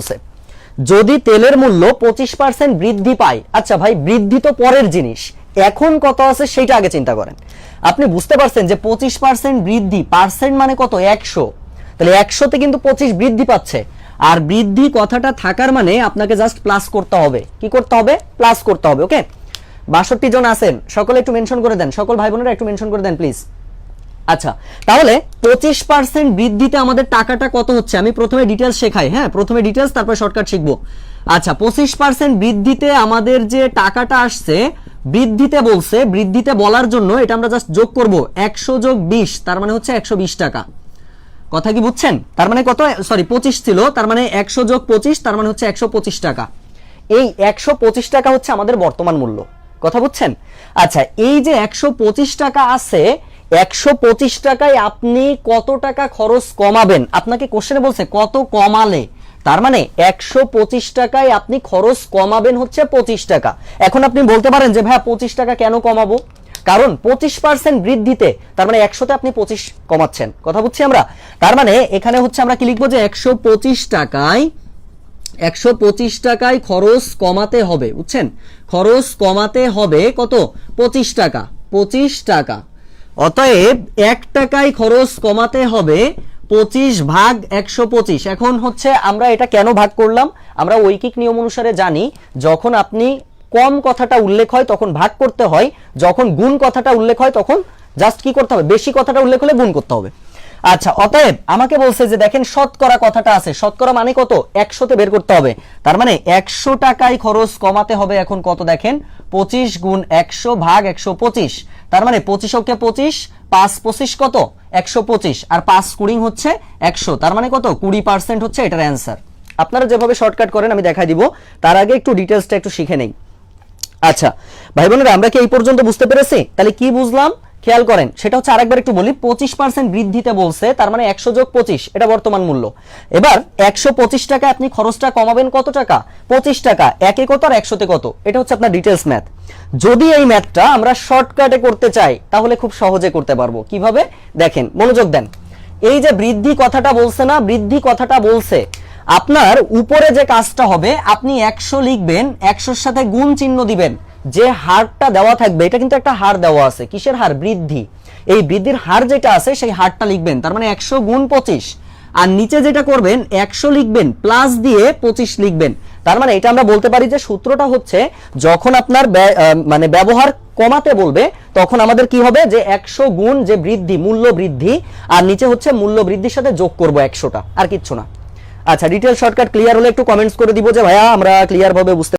বলছে। যদি তেলের মূল্য পঁচিশ পার্সেন্ট বৃদ্ধি পায় আচ্ছা ভাই, বৃদ্ধি তো পরের জিনিস। এখন কত আছে সেটা আগে চিন্তা করেন। আপনি বুঝতে পারছেন যে পঁচিশ পার্সেন্ট বৃদ্ধি পার্সেন্ট মানে কত? একশো। তাহলে একশোতে কিন্তু পঁচিশ বৃদ্ধি পাচ্ছে। আর বৃদ্ধি কথাটা থাকার মানে আপনাকে জাস্ট প্লাস করতে হবে। কি করতে হবে? প্লাস করতে হবে ওকে বাষট্টি জন আছেন, সকলে একটু মেনশন করে দেন। সকল ভাই বোনেরা একটু মেনশন করে দেন প্লিজ আচ্ছা তাহলে পঁচিশ পার্সেন্ট বৃদ্ধিতে আমাদের টাকাটা কত হচ্ছে? আমি প্রথমে ডিটেলস শেখাই হ্যাঁ? প্রথমে ডিটেলস তারপর শর্টকাট শিখব। আচ্ছা পঁচিশ পার্সেন্ট বৃদ্ধিতে আমাদের যে টাকাটা আসছে, বৃদ্ধিতে বলছে, বৃদ্ধিতে বলার জন্য এটা আমরা জাস্ট যোগ করব, একশো যোগ বিশ, তার মানে হচ্ছে একশো বিশ টাকা। কথা কি বুঝছেন? তার মানে কত? সরি পঁচিশ ছিল, তার মানে একশো যোগ পঁচিশ, তার মানে হচ্ছে একশো পঁচিশ টাকা। এই একশো পঁচিশ টাকা হচ্ছে আমাদের বর্তমান মূল্য। কথা বুঝছেন? আচ্ছা এই যে একশো পঁচিশ টাকা আছে একশো পঁচিশ টাকায় আপনি কত টাকা খরচ কমাবেন? আপনাকে কোশ্চেনে বলছে, কত কমালে? তার মানে একশো পঁচিশ টাকায় আপনি খরচ কমাবেন হচ্ছে পঁচিশ টাকা। এখন আপনি বলতে পারেন যে, ভাইয়া, পঁচিশ টাকা কেন কমাবো? কারণ পঁচিশ পার্সেন্ট বৃদ্ধিতে, তার মানে একশোতে আপনি পঁচিশ কমাচ্ছেন। কথা বুঝছি আমরা? তার মানে এখানে হচ্ছে আমরা কি লিখব যে, একশো পঁচিশ টাকায়, একশো পঁচিশ টাকায় খরচ কমাতে হবে, বুঝছেন? খরচ কমাতে হবে কত? পঁচিশ টাকা পঁচিশ টাকা। অতএব এক টাকায় খরচ কমাতে হবে পঁচিশ ভাগ একশো পঁচিশ। এখন হচ্ছে আমরা এটা কেন ভাগ করলাম? আমরা ঐকিক নিয়ম অনুসারে জানি, যখন আপনি কম কথাটা উল্লেখ হয় তখন ভাগ করতে হয়, যখন গুণ কথাটা উল্লেখ হয় তখন জাস্ট কি করতে হবে? বেশি কথাটা উল্লেখ হলে গুণ করতে হবে। আচ্ছা অতএব আমাকে বলছে যে দেখেন, শতকরা কথাটা আছে। শতকরা মানে কত? একশোতে বের করতে হবে। তার মানে একশো টাকায় খরচ কমাতে হবে এখন কত দেখেন? পঁচিশ গুণ একশো ভাগ একশো পঁচিশ। তার মানে পঁচিশ অক্ষে পঁচিশ, পাঁচ পঁচিশ কত? একশো পঁচিশ। আর পাঁচ কুড়ি হচ্ছে একশো। তার মানে কত? কুড়ি পার্সেন্ট হচ্ছে এটার অ্যান্সার আপনারা যেভাবে শর্টকাট করেন, আমি দেখাই দিব। তার আগে একটু ডিটেলসটা একটু শিখে নেই। আচ্ছা ভাই বোনেরা, আমরা কি এই পর্যন্ত বুঝতে পেরেছি? তাহলে কি বুঝলাম? খেয়াল করেন, সেটা হচ্ছে আরেকবার একটু বলি, পঁচিশ পার্সেন্ট বৃদ্ধিতে বলছে, তার মানে একশো যোগ পঁচিশ, এটা বর্তমান মূল্য। এবার একশো পঁচিশ টাকা আপনি খরচটা কমাবেন কত টাকা? পঁচিশ টাকা, একে কত আর একশোতে কত? এটা হচ্ছে আপনার ডিটেলস ম্যাথ যদি এই ম্যাথটা আমরা শর্টকাটে করতে চাই, তাহলে খুব সহজে করতে পারব। কীভাবে? দেখেন, মনোযোগ দেন। এই যে বৃদ্ধি কথাটা বলছে না, বৃদ্ধি কথাটা বলছে, আপনার উপরে যে কাজটা হবে, আপনি একশো লিখবেন, একশোর সাথে গুণ চিহ্ন দিবেন। যে হারটা দেওয়া থাকবে, এটা কিন্তু একটা হার দেওয়া আছে। কিসের হার? বৃদ্ধি। এই বৃদ্ধির হার যেটা আছে, সেই হারটা লিখবেন। তার মানে একশো গুণ পঁচিশ। আর নিচে যেটা করবেন, একশো লিখবেন প্লাস দিয়ে পঁচিশ লিখবেন। তার মানে এটা আমরা বলতে পারি যে সূত্রটা হচ্ছে, যখন আপনার মানে ব্যবহার কমাতে বলবে, তখন আমাদের কি হবে? যে একশো গুণ যে বৃদ্ধি, মূল্য বৃদ্ধি, আর নিচে হচ্ছে মূল্য বৃদ্ধির সাথে যোগ করব একশোটা, আর কিচ্ছু না। আচ্ছা ডিটেল শর্টকাট ক্লিয়ার হলে একটু কমেন্টস করে দিব যে, ভাইয়া, আমরা ক্লিয়ার ভাবে বুঝতে